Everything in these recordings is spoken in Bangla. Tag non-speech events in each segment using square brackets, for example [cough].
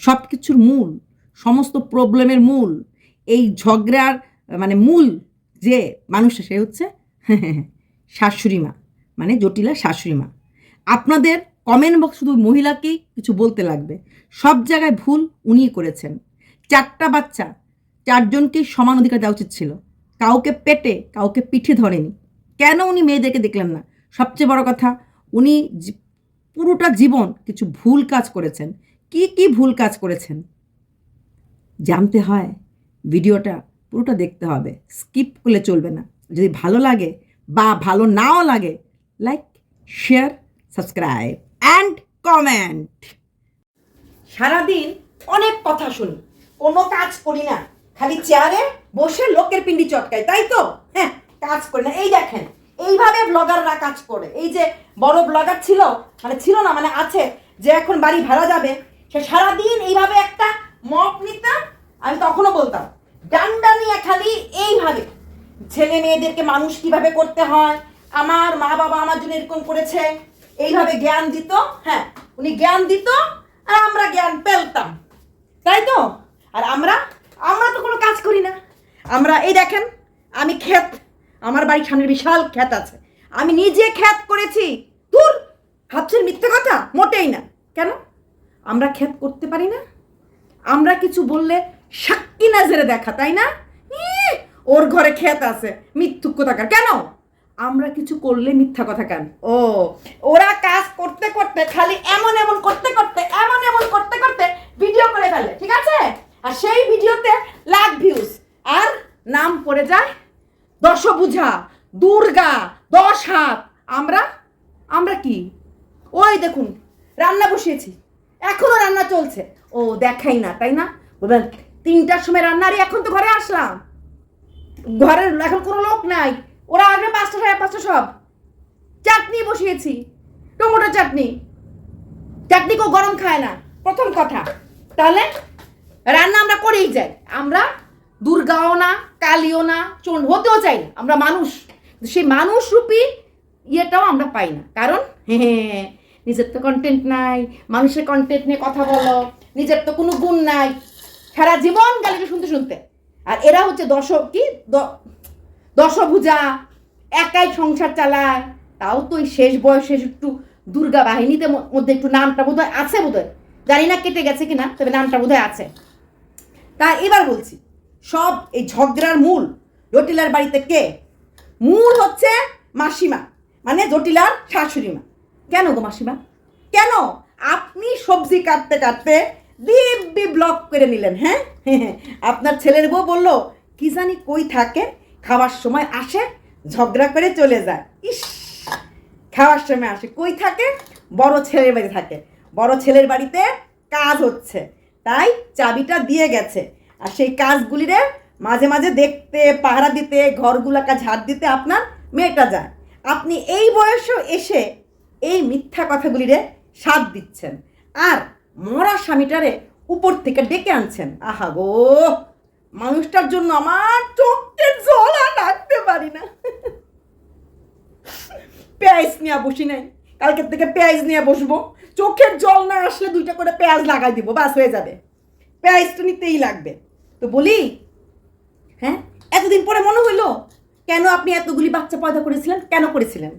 সব কিছুর মূল, সমস্ত প্রবলেমের মূল, এই ঝগড়ার মানে মূল যে মানুষ সে হচ্ছে [laughs] শাশুড়ি মা মানে জটিলা শাশুড়ি মা। আপনাদের কমেন্ট বক্স শুধু মহিলাকেই কিছু বলতে লাগবে। সব জায়গায় ভুল উনিই করেছেন। চারটা বাচ্চা, চারজনকেই সমান অধিকার দেওয়া উচিত ছিল। কাউকে পেটে, কাউকে পিঠে ধরেনি। কেন উনি মেয়েদেরকে দেখলেন না? সবচেয়ে বড় কথা, উনি পুরোটা জীবন কিছু ভুল কাজ করেছেন। কি কি ভুল কাজ করেছেন? জানতে হয়, ভিডিওটা পুরোটা দেখতে হবে, স্কিপ করলে চলবে না। যদি ভালো লাগে বা ভালো নাও লাগে, like, share, subscribe and comment. সারাদিন অনেক কথা শুনি, কোনো কাজ করি না, খালি চেয়ারে বসে লোকের পিন্ডি চটকায় তাই তো? হ্যাঁ কাজ করি না। এই দেখেন, এইভাবে ব্লগাররা কাজ করে। এই যে বড় ব্লগার ছিল মানে ছিল না মানে আছে, যে এখন বাড়ি ভাড়া যাবে সে সারাদিন এইভাবে একটা মপ নিতাম, আমি তখনও বলতাম ডান্ডা নিয়ে খালি এইভাবে। ছেলে মেয়েদেরকে মানুষ কীভাবে করতে হয়? আমার মা বাবা আমার জন্য এরকম করেছে। এইভাবে জ্ঞান দিত হ্যাঁ উনি জ্ঞান দিত, আর আমরা জ্ঞান পেলতাম। তাই তো? আর আমরা আমরা তো কোনো কাজ করি না। আমরা, এই দেখেন, আমি ক্ষেত, আমার বাড়ির সামনে বিশাল ক্ষেত আছে। আমি নিজে ক্ষেত করেছি। দূর ভাবছেন মিথ্যে কথা? মোটেই না। কেন? আমরা ক্ষেত করতে পারি না? আমরা কিছু বললে সাক্ষী নাজেরে দেখা, তাই না? ওর ঘরে ক্ষেত আছে মিথ্যুক কথাকার কেন? আমরা কিছু করলে মিথ্যা কথা কেন ও, ওরা কাজ করতে করতে, খালি এমন এমন করতে করতে, এমন এমন করতে করতে ভিডিও করে ফেলে, ঠিক আছে? আর সেই ভিডিওতে লাখ ভিউজ আর নাম পড়ে যায় দশভুজা, দুর্গা, দশ হাত। আমরা আমরা কি? ওই দেখুন, রান্না বসিয়েছি। এখনও রান্না চলছে। ও দেখাই না, তাই না? বলবেন তিনটার সময় রান্নারই এখন তো ঘরে আসলাম। ঘরের এখন কোনো লোক নাই। ওরা আসবে পাঁচটা সাড়ে পাঁচটা সব। চাটনি বসিয়েছি, টমেটো চাটনি। চাটনি কেউ গরম খায় না, প্রথম কথা। তাহলে রান্না আমরা করেই যাই। আমরা দুর্গাও না, কালীও না, চন্ড হতেও চাই আমরা মানুষ। সেই মানুষ রূপী ইয়েটাও আমরা পাই না। কারণ হ্যাঁ নিজের তো কন্টেন্ট নাই, মানুষের কন্টেন্ট নিয়ে কথা বলো, নিজের তো কোনো গুণ নাই। সারা জীবন গালিকে শুনতে শুনতে। আর এরা হচ্ছে দশক কি? দশভুজা একাই সংসার চালায়। তাও তো ওই শেষ বয়সে একটু দুর্গা বাহিনীতে মধ্যে একটু নামটা বোধহয় আছে বোধহয়। জানি না কেটে গেছে কিনা, তবে নামটা বোধহয় আছে। তা এবার বলছি, সব এই ঝগড়ার মূল জটিলার বাড়িতে কে? মূল হচ্ছে মাসিমা মানে জটিলার শাশুড়ি মা কেন গো মাসিমা? কেন? আপনি সবজি কাটতে কাটতে দিব্যি ব্লক করে নিলেন হ্যাঁ? [laughs] আপনার ছেলের বউ বলল, কি জানি কই থাকে, খাওয়ার সময় আসে, ঝগড়া করে চলে যায়। ইস, খাওয়ার সময় আসে। কই থাকে? বড় ছেলের বাড়ি থাকে। বড় ছেলের বাড়িতে কাজ হচ্ছে। তাই চাবিটা দিয়ে গেছে। আর সেই কাজগুলিরে মাঝে মাঝে দেখতে, পাহারা দিতে, ঘরগুলাকা ঝাড় দিতে আপনার মেয়েটা যায়। আপনি এই বয়সেও এসে এই মিথ্যা কথাগুলিরে সাথ দিচ্ছেন। আর মরা স্বামীটারে উপর থেকে ডেকে আনছেন। আহা গো, মানুষটার জন্য আমার চোখের জল আর রাখতে পারি না। পেঁয়াজ নিয়ে বসি নাই। কালকের থেকে পেঁয়াজ নিয়ে বসবো। চোখের জল না আসলে দুইটা করে পেঁয়াজ লাগাই দিব, বাস হয়ে যাবে। পেঁয়াজ তো নিতেই লাগবে। তো বলি হ্যাঁ এতদিন পরে মনে হইল, কেন আপনি এতগুলি বাচ্চা পয়দা করেছিলেন? কেন করেছিলেন?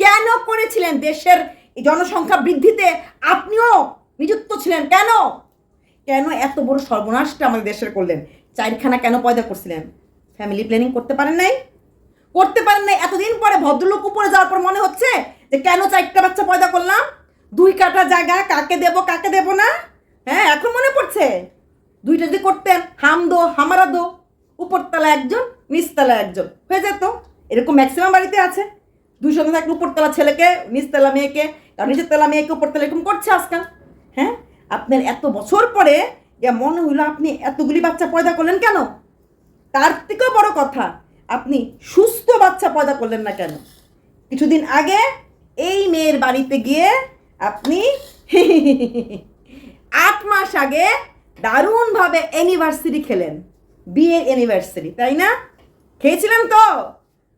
কেন করেছিলেন দেশের জনসংখ্যা বৃদ্ধিতে? আপনিও নিযুক্ত ছিলেন কেন? কেন এত বড় সর্বনাশটা আমাদের দেশের করলেন? চারখানা কেন পয়দা করছিলেন? ফ্যামিলি প্ল্যানিং করতে পারেন নাই? করতে পারেন নাই। এতদিন পরে ভদ্রলোক উপরে যাওয়ার পর মনে হচ্ছে যে কেন চারটা বাচ্চা পয়দা করলাম? দুই কাটা জায়গা, কাকে দেব কাকে দেব না? হ্যাঁ এখন মনে পড়ছে। দুইটা যদি করতেন, হাম দো, হামারা দো উপরতলা একজন নিচতলা একজন, হয়ে যেত। এরকম ম্যাক্সিমাম বাড়িতে আছে। দুই সঙ্গে থাকলে উপরতলা ছেলেকে, নিচতলা মেয়েকে আর নিচের তলা মেয়েকে উপরতলা এরকম করছে আজকাল হ্যাঁ? আপনার এত বছর পরে যে মনে হইল আপনি এতগুলি বাচ্চা পয়দা করলেন কেন? তার থেকেও বড় কথা, আপনি সুস্থ বাচ্চা পয়দা করলেন না কেন? কিছুদিন আগে এই মেয়ের বাড়িতে গিয়ে আপনি [laughs] আট মাস আগে দারুণভাবে অ্যানিভার্সারি খেলেন, বিয়ের অ্যানিভার্সারি তাই না? খেয়েছিলেন তো?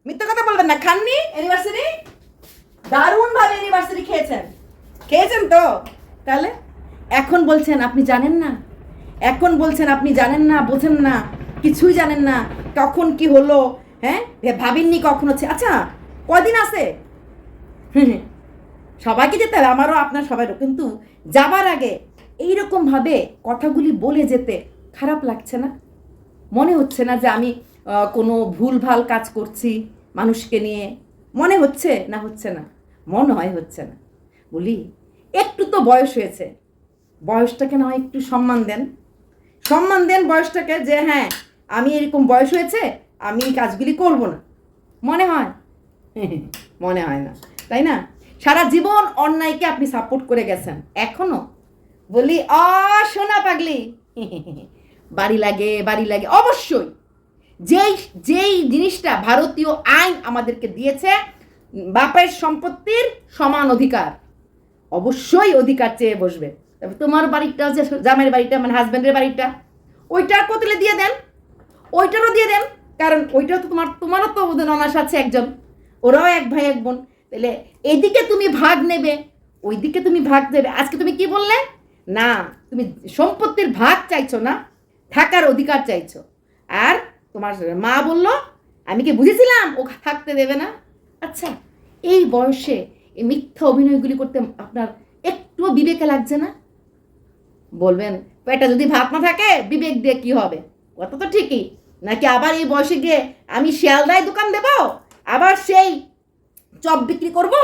মিথ্যে কথা বলবেন না। খাননি? অ্যানিভার্সারি দারুণভাবে অ্যানিভার্সারি খেয়েছেন। খেয়েছেন তো? তাহলে এখন বলছেন আপনি জানেন না? এখন বলছেন আপনি জানেন না, বোঝেন না, কিছুই জানেন না, কখন কি হলো হ্যাঁ? ভাবেননি কখন হচ্ছে। আচ্ছা কদিন আছে। [laughs] সবাইকে যেতে হবে, আমারও আপনার সবাইরও। কিন্তু যাবার আগে এইরকম ভাবে কথাগুলি বলে যেতে খারাপ লাগছে না? মনে হচ্ছে না যে আমি কোনো ভুলভাল কাজ করছি মানুষকে নিয়ে, মনে হচ্ছে না হচ্ছে না? মনে হয় হচ্ছে না। বলি, একটু তো বয়স হয়েছে। বয়সটাকে না একটু সম্মান দেন। সম্মান দেন বয়সটাকে যে হ্যাঁ আমি এরকম বয়স হয়েছে, আমি এই কাজগুলি করব না। মনে হয়? [laughs] মনে হয় না। তাই না? সারা জীবন অন্যায়কে আপনি সাপোর্ট করে গেছেন। এখনও? বলি অ সোনা পাগলি। [laughs] বাড়ি লাগে বাড়ি লাগে। অবশ্যই। যেই যেই জিনিসটা ভারতীয় আইন আমাদেরকে দিয়েছে, বাপের সম্পত্তির সমান অধিকার। অবশ্যই অধিকার চেয়ে বসবে। তবে তোমার বাড়িটা যে জামের বাড়িটা মানে হাজব্যান্ডের বাড়িটা ওইটা কতলে দিয়ে দেন? ওইটারও দিয়ে দেন। কারণ ওইটাও তো তোমার, তোমারও তো ওদের অনাস আছে একজন। ওরাও এক ভাই, এক বোন। তাহলে এদিকে তুমি ভাগ নেবে, ওইদিকে তুমি ভাগ দেবে। আজকে তুমি কি বললে? না, তুমি সম্পত্তির ভাগ চাইছো না, থাকার অধিকার চাইছো। আর তোমার মা বলল, আমি কি বুঝেছিলাম? ও থাকতে দেবে না? আচ্ছা এই বয়সে এই মিথ্যা অভিনয়গুলি করতে আপনার একটুও বিবেকে লাগছে না? বলবেন, পেটে যদি ভাত না থাকে, বিবেক দিয়ে কি হবে? কথা তো ঠিকই। নাকি আবার এই বয়সে গিয়ে আমি শিয়ালদায় দোকান দেব? আবার সেই চপ বিক্রি করব?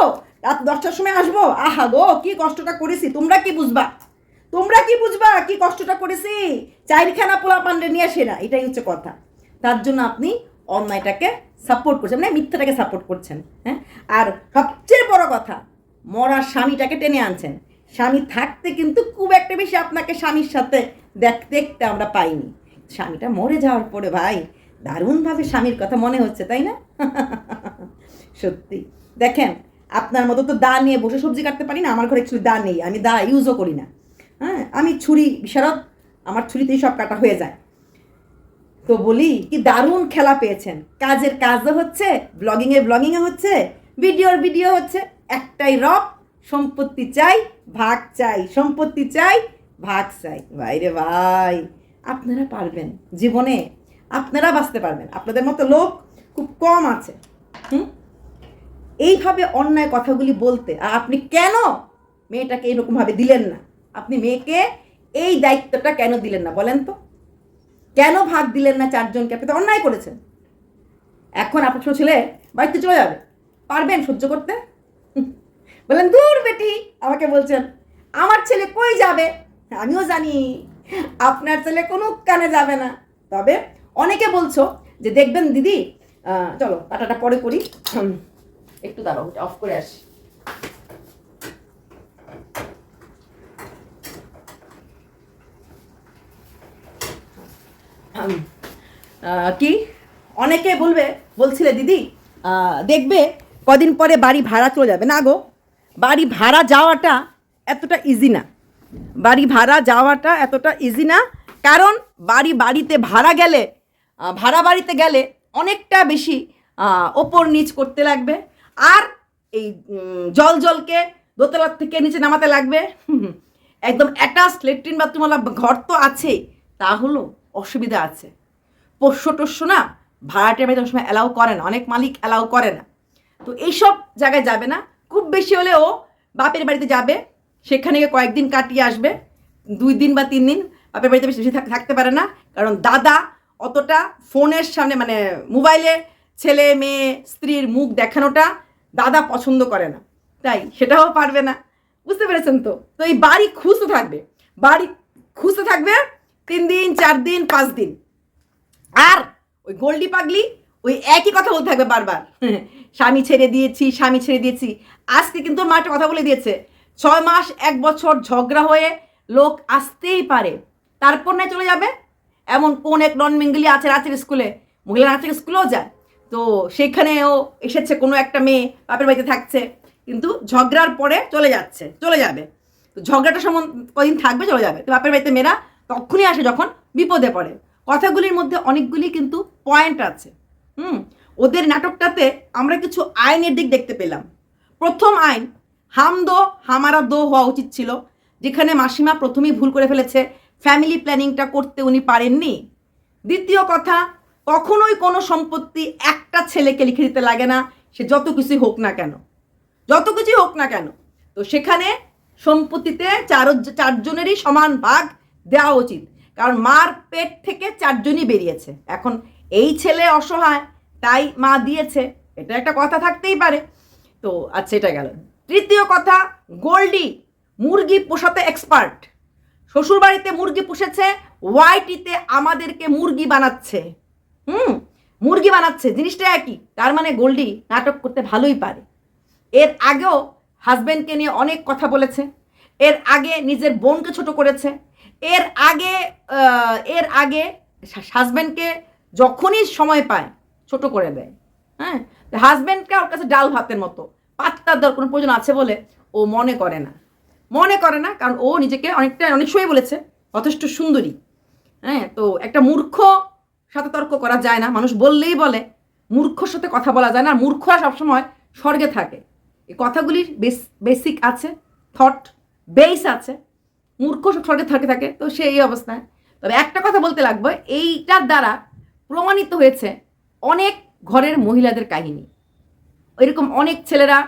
রাত দশটার সময় আসব? আহা গো, কি কষ্টটা করেছি। তোমরা কি বুঝবা? তোমরা কি বুঝবা কি কষ্টটা করেছি? চাইরখানা পোলা পান্ডে নিয়ে সেরা এটাই হচ্ছে কথা। তার জন্য আপনি অন্যায়টাকে সাপোর্ট করছেন মানে মিথ্যাটাকে সাপোর্ট করছেন হ্যাঁ? আর সবচেয়ে বড় কথা, মরা স্বামীটাকে টেনে আনছেন। স্বামী থাকতে কিন্তু খুব একটা বেশি আপনাকে স্বামীর সাথে দেখ, দেখতে আমরা পাইনি। স্বামীটা মরে যাওয়ার পরে ভাই, দারুণভাবে স্বামীর কথা মনে হচ্ছে, তাই না? [laughs] সত্যি। দেখেন, আপনার মতো তো দা নিয়ে বসে সবজি কাটতে পারি না, আমার ঘরে অ্যাকচুয়ালি দা নেই, আমি দা ইউজও করি না। হ্যাঁ আমি ছুরি, বিশারদ, আমার ছুরিতেই সব কাটা হয়ে যায়। তো বলি, কি দারুণ খেলা পেয়েছেন। কাজের কাজও হচ্ছে ব্লগিংয়ের ব্লগিংয়ে হচ্ছে ভিডিওর ভিডিও হচ্ছে। একটাই রব, সম্পত্তি চাই, ভাগ চাই, সম্পত্তি চাই, ভাগ চাই। ভাইরে ভাই, আপনারা পারবেন জীবনে, আপনারা বাঁচতে পারবেন। আপনাদের মতো লোক খুব কম আছে, হুম? এইভাবে অন্যায় কথাগুলি বলতে, আর আপনি কেন মেয়েটাকে এরকমভাবে দিলেন না? আপনি মেয়েকে এই দায়িত্বটা কেন দিলেন না? বলেন তো। কেন ভাগ দিলেন না চারজনকে? আপনি তো অন্যায় করেছেন। এখন আপনার ছেলে, বাড়িতে চলে যাবে। পারবেন সহ্য করতে? বললেন, দূর বেটি, আমাকে বলছেন, আমার ছেলে কই যাবে? আমিও জানি, আপনার ছেলে কোনো কানে যাবে না। তবে অনেকে বলছো যে, দেখবেন দিদি চলো কাটাটা পরে করি। একটু দাঁড়াও অফ করে আসি। কি? অনেকে বলবে, বলছিলে দিদি দেখবে কদিন পরে বাড়ি ভাড়া চলে যাবে। না গো, বাড়ি ভাড়া যাওয়াটা এতটা ইজি না। বাড়ি ভাড়া যাওয়াটা এতটা ইজি না। কারণ বাড়ি বাড়িতে ভাড়া গেলে ভাড়া বাড়িতে গেলে অনেকটা বেশি ওপর নিচ করতে লাগবে। আর এই জল জলকে দোতলার থেকে নিচে নামাতে লাগবে। একদম অ্যাটাচ লেট্রিন বাথরুমওয়ালা ঘর তো আছেই। তা হলো অসুবিধা আছে। পোষ্য টোষ্য না, ভাড়াটের বাড়িতে অনেক সময় অ্যালাউ করে না, অনেক মালিক অ্যালাউ করে না। তো এইসব জায়গায় যাবে না। খুব বেশি হলে ও বাপের বাড়িতে যাবে, সেখানে গিয়ে কয়েকদিন কাটিয়ে আসবে, দুই দিন বা তিন দিন বাপের বাড়িতে বেশি বেশি থাক- থাকতে পারে না। কারণ দাদা অতটা ফোনের সামনে মানে মোবাইলে ছেলে, মেয়ে, স্ত্রীর মুখ দেখানোটা দাদা পছন্দ করে না। তাই সেটাও পারবে না। বুঝতে পেরেছেন তো? তো এই বাড়ি খুঁজতে থাকবে। বাড়ি খুঁজতে থাকবে তিন দিন, চার দিন, পাঁচ দিন। আর ওই গোল্ডি পাগলি ওই একই কথা বলতে থাকবে বারবার। [laughs] স্বামী ছেড়ে দিয়েছি, স্বামী ছেড়ে দিয়েছি। আজকে কিন্তু মা একটা কথা বলে দিয়েছে। ছয় মাস, এক বছর ঝগড়া হয়ে লোক আসতেই পারে। তারপর না চলে যাবে। এমন কোন এক নন বেঙ্গলি আছে নাচের স্কুলে? মহিলা নাচের স্কুলেও যায়। তো সেখানেও এসেছে কোনো একটা মেয়ে, বাপের বাড়িতে থাকছে। কিন্তু ঝগড়ার পরে চলে যাচ্ছে, চলে যাবে। তো ঝগড়াটা সমান কদিন থাকবে, চলে যাবে। তো বাপের বাড়িতে মেয়েরা তখনই আসে যখন বিপদে পড়ে। কথাগুলির মধ্যে অনেকগুলি কিন্তু পয়েন্ট আছে। হুম, ওদের নাটকটাতে আমরা কিছু আইনের দিক দেখতে পেলাম। প্রথম আইন হাম দো হামারা দো হওয়া উচিত ছিল, যেখানে মাসিমা প্রথমেই ভুল করে ফেলেছে ফ্যামিলি প্ল্যানিংটা করতে উনি পারেননি। দ্বিতীয় কথা, কখনোই কোনো সম্পত্তি একটা ছেলেকে লিখে দিতে লাগে না, সে যত কিছুই হোক না কেন। যত কিছুই হোক না কেন। তো সেখানে সম্পত্তিতে চার চারজনেরই সমান ভাগ দেওয়া উচিত। কারণ মার পেট থেকে চারজনই বেরিয়েছে। এখন এই ছেলে অসহায়, তাই মা দিয়েছে। এটা একটা কথা থাকতেই পারে। তো আচ্ছা এটা গেল। তৃতীয় কথা, গোল্ডি মুরগি পোষাতে এক্সপার্ট শ্বশুরবাড়িতে মুরগি পুষেছে, ওয়াইটিতে আমাদেরকে মুরগি বানাচ্ছে। হুম, মুরগি বানাচ্ছে, জিনিসটা একই। তার মানে গোল্ডি নাটক করতে ভালোই পারে। এর আগেও হাজব্যান্ডকে নিয়ে অনেক কথা বলেছে। এর আগে নিজের বোনকে ছোট করেছে। এর আগে এর আগে হাজব্যান্ডকে যখনই সময় পায়, ছোট করে দেয়। হ্যাঁ? হাজব্যান্ডকে ওর কাছে ডাল ভাতের মতো। পাত্তার দর কোনো প্রয়োজন আছে বলে ও মনে করে না। মনে করে না, কারণ ও নিজেকে অনেকটা, অনেক সময় বলেছে, যথেষ্ট সুন্দরী। হ্যাঁ? তো একটা মূর্খ সাথে তর্ক করা যায় না। মানুষ বললেই বলে, মূর্খর সাথে কথা বলা যায় না। আর মূর্খরা সবসময় স্বর্গে থাকে। এই কথাগুলির বেস বেসিক আছে থট বেস আছে। মূর্খ সব স্বর্গে থাকে থাকে তো সে এই অবস্থায়। তবে একটা কথা বলতে লাগবে, এইটার দ্বারা প্রমাণিত হয়েছে অনেক ঘরের মহিলাদের কাহিনী। এরকম অনেক ছেলেরা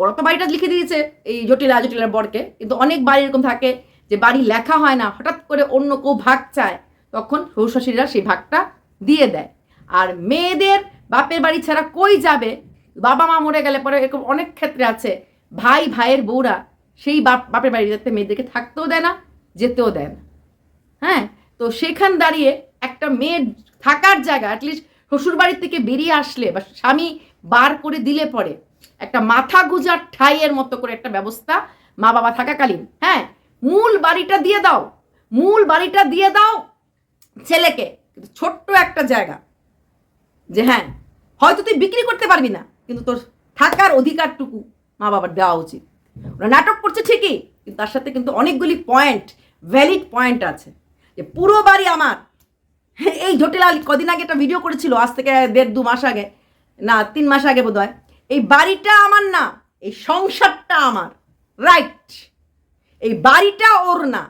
ওরা তো বাড়িটা লিখে দিয়েছে এই জটিলা জটিলার বরকে, কিন্তু অনেক বাড়ি এরকম থাকে যে বাড়ি লেখা হয় না, হঠাৎ করে অন্য কেউ ভাগ চায়, তখন শ্বশুরশাশুড়িরা সেই ভাগটা দিয়ে দেয়। আর মেয়েদের বাপের বাড়ি ছাড়া কই যাবে? বাবা মা মরে গেলে পরে এরকম অনেক ক্ষেত্রে আছে, ভাই, ভাইয়ের বউরা সেই বাপ, বাপের বাড়ি যাতে মেয়েদেরকে থাকতেও দেয় না, যেতেও দেয় না। হ্যাঁ? তো সেখান দাঁড়িয়ে একটা মেয়ে থাকার জায়গা অ্যাটলিস্ট শ্বশুর বাড়ির থেকে বেরিয়ে আসলে বা স্বামী বার করে দিলে পরে একটা মাথা গুজার ঠাইয়ের মতো করে একটা ব্যবস্থা মা বাবা থাকাকালীন। হ্যাঁ? মূল বাড়িটা দিয়ে দাও। মূল বাড়িটা দিয়ে দাও ছেলেকে। ছোট্ট একটা জায়গা। যে হ্যাঁ হয়তো তুই বিক্রি করতে পারবি না, কিন্তু তোর থাকার অধিকারটুকু মা বাবার দেওয়া উচিত। ওরা নাটক করছে ঠিকই, কিন্তু তার সাথে কিন্তু অনেকগুলি পয়েন্ট ভ্যালিড পয়েন্ট আছে। যে পুরো বাড়ি আমার। এই জটিলা কদিন আগে একটা ভিডিও করেছিল, আজ থেকে দেড় দু মাস আগে। না, তিন মাস আগে বোধ এই বাড়িটা আমার না, এই সংসারটা আমার। রাইট এই বাড়িটা ওর না,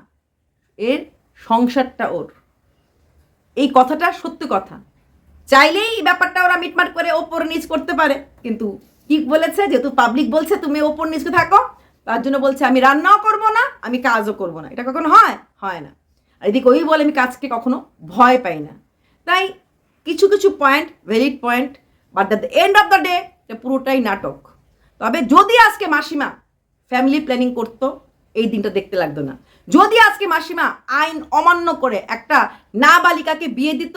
এর সংসারটা ওর। এই কথাটা সত্যি কথা। চাইলেই ব্যাপারটা ওরা মিটমাট করে ওপর নিচ করতে পারে, কিন্তু কি বলেছে? যেহেতু পাবলিক বলছে, তুমি ওপর নিচে থাকো। তার জন্য বলছে, আমি রান্নাও করব না, আমি কাজও করব না। এটা কখনো হয়? হয় না। আর এদিকে ওই বলে, আমি কাজকে কখনো ভয় পাই না। তাই কিছু কিছু point valid point but the end of the day এটা পুরোটাই নাটক। তবে যদি আজকে মাসিমা ফ্যামিলি প্ল্যানিং করতো, এই দিনটা দেখতে লাগতো না। যদি আজকে মাসিমা আইন অমান্য করে একটা নাবালিকাকে বিয়ে দিত,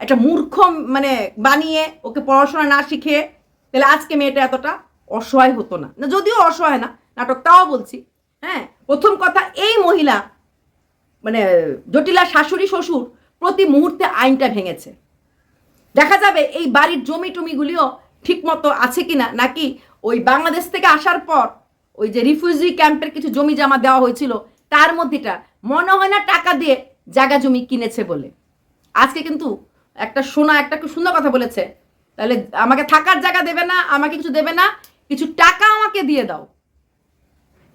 একটা মূর্খ মানে বানিয়ে ওকে পড়াশোনা না শিখে তাহলে আজকে মেয়েটা এতটা অসহায় হতো না। না, যদিও অসহায় না, নাটক তাও বলছি। হ্যাঁ প্রথম কথা, এই মহিলা মানে জটিলা শাশুড়ি, শ্বশুর প্রতি মুহূর্তে আইনটা ভেঙেছে। দেখা যাবে এই বাড়ির জমি টমিগুলিও ঠিক মতো আছে কিনা, নাকি ওই বাংলাদেশ থেকে আসার পর ওই যে রিফিউজি ক্যাম্পের কিছু জমি জমা দেওয়া হয়েছিল, তার মধ্যেটা মনে হয় না টাকা দিয়ে জায়গা জমি কিনেছে বলে। আজকে কিন্তু একটা শোনা একটা খুব সুন্দর কথা বলেছে তাহলে আমাকে থাকার জায়গা দেবে না, আমাকে কিছু দেবে না, কিছু টাকা আমাকে দিয়ে দাও।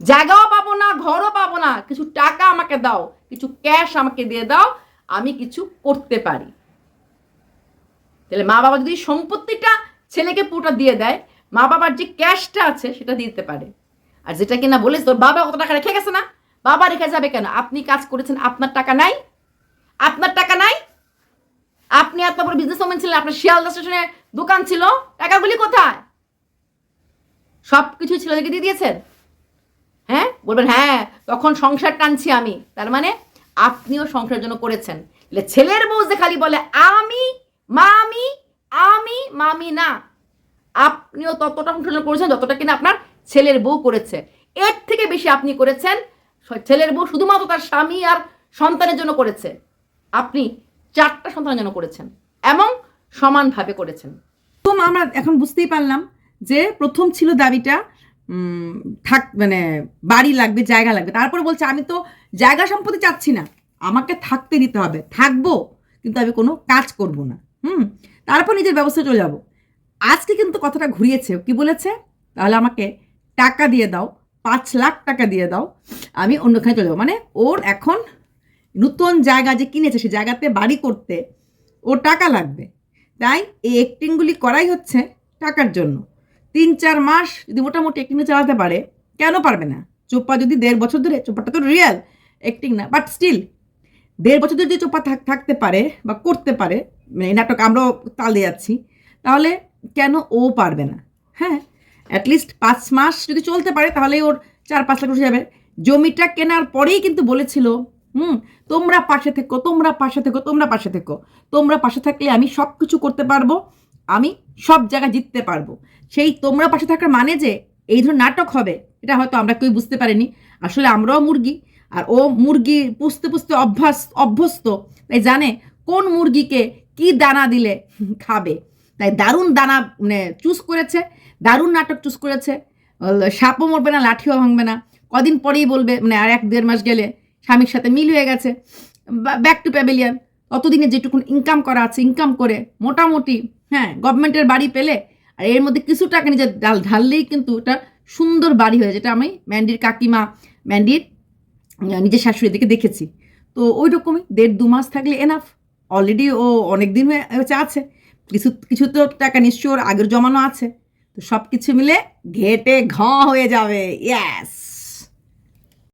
জায়গাও পাবো না, ঘরও পাবো না, কিছু টাকা আমাকে দাও, কিছু ক্যাশ আমাকে দিয়ে দাও, আমি কিছু করতে পারি। তাহলে মা বাবা যদি সম্পত্তিটা ছেলেকে পুরোটা দিয়ে দেয়, মা বাবার যে ক্যাশটা আছে সেটা দিতে পারে। আর যেটা কিনা বলেছে তোর বাবা কত টাকা রেখে গেছে না? বাবা রেখে যাবে কেন? আপনি কাজ করেছেন, আপনার টাকা নাই? আপনার টাকা নাই? আপনি আপনার বিজনেস ওমেন ছিলেন, আপনার শিয়ালদা স্টেশনে দোকান ছিল, টাকাগুলি কোথায়? সব কিছু ছিল দেখে দিয়ে দিয়েছেন? হ্যাঁ? বলবেন হ্যাঁ তখন সংসার টানছি আমি। তার মানে আপনিও সংসারের জন্য করেছেন। ছেলের বউ যে খালি বলে, আমি, মামি আমি, মামি না। আপনিও ততটা সংসার করেছেন যতটা কিনা আপনার ছেলের বউ করেছে। এর থেকে বেশি আপনি করেছেন ছেলের বউ শুধুমাত্র তার স্বামী আর সন্তানের জন্য করেছে। আপনি চারটা সন্তানের জন্য করেছেন। এবং সমানভাবে করেছেন। প্রথম আমরা এখন বুঝতেই পারলাম যে প্রথম ছিল দাবিটা থাক মানে বাড়ি লাগবে, জায়গা লাগবে। তারপরে বলছে, আমি তো জায়গা সম্পত্তি চাচ্ছি না। আমাকে থাকতে দিতে হবে। থাকব, কিন্তু আমি কোনো কাজ করব না। হুম? তারপর নিজের ব্যবস্থা চলে যাব। আজকে কিন্তু কথাটা ঘুরিয়েছে। কি বলেছে? তাহলে আমাকে টাকা দিয়ে দাও, পাঁচ লাখ টাকা দিয়ে দাও, আমি অন্যখানে চলে যাব। মানে ওর এখন নতুন জায়গা যে কিনেছে, সে জায়গাতে বাড়ি করতে ও টাকা লাগবে। তাই এই অ্যাক্টিংগুলি করাই হচ্ছে টাকার জন্য। তিন, চার মাস যদি মোটামুটি অ্যাক্টিংটা চালাতে পারে, কেন পারবে না? চোপ্পা যদি দেড় বছর ধরে চোপ্পাটা তো রিয়েল অ্যাক্টিং না বাট স্টিল দেড় বছর ধরে যদি থাক- থাকতে পারে বা করতে পারে মানে নাটক আমরাও তাল দিয়ে যাচ্ছি তাহলে কেন ও পারবে না? হ্যাঁ অ্যাটলিস্ট পাঁচ মাস যদি চলতে পারে তাহলে ওর চার, পাঁচ লাখ উঠে যাবে। জমিটা কেনার পরেই কিন্তু বলেছিল হুম, তোমরা পাশে থেকো, তোমরা পাশে থেকো, তোমরা পাশে থেকো। তোমরা পাশে থাকলে আমি সব কিছু করতে পারব, আমি সব জায়গায় জিততে পারব। সেই তোমরা পাশে থাকার মানে যে এই ধরনের নাটক হবে, এটা হয়তো আমরা কেউ বুঝতে পারিনি। আসলে আমরাও মুরগি, আর ও মুরগি পুষতে পুষতে অভ্যাস, অভ্যস্ত, তাই জানে কোন মুরগিকে কি দানা দিলে খাবে। তাই দারুণ দানা মানে চুজ করেছে, দারুণ নাটক চুজ করেছে। সাপও মরবে না, লাঠিও ভাঙবে না। কদিন পরেই বলবে মানে আর এক দেড় মাস গেলে স্বামীর সাথে মিল হয়ে গেছে। ব্যাক টু প্যাভিলিয়ান ততদিনে যেটুকুন ইনকাম করা আছে ইনকাম করে মোটামুটি হ্যাঁ গভর্নমেন্টের বাড়ি পেলে, আর এর মধ্যে কিছু টাকা নিজের ডাল ঢাললেই কিন্তু এটা সুন্দর বাড়ি হয়ে যেটা আমি ম্যান্ডির কাকিমা ম্যান্ডির নিজের শাশুড়ি দিকে দেখেছি। তো ওই রকমই দেড় দু মাস থাকলে এনাফ অলরেডি ও অনেক দিন হয়ে হচ্ছে আছে। কিছু কিছু তো টাকা নিশ্চয় ওর আগের জমানো আছে। তো সব কিছু মিলে ঘেটে ঘ হয়ে যাবে। ইয়াস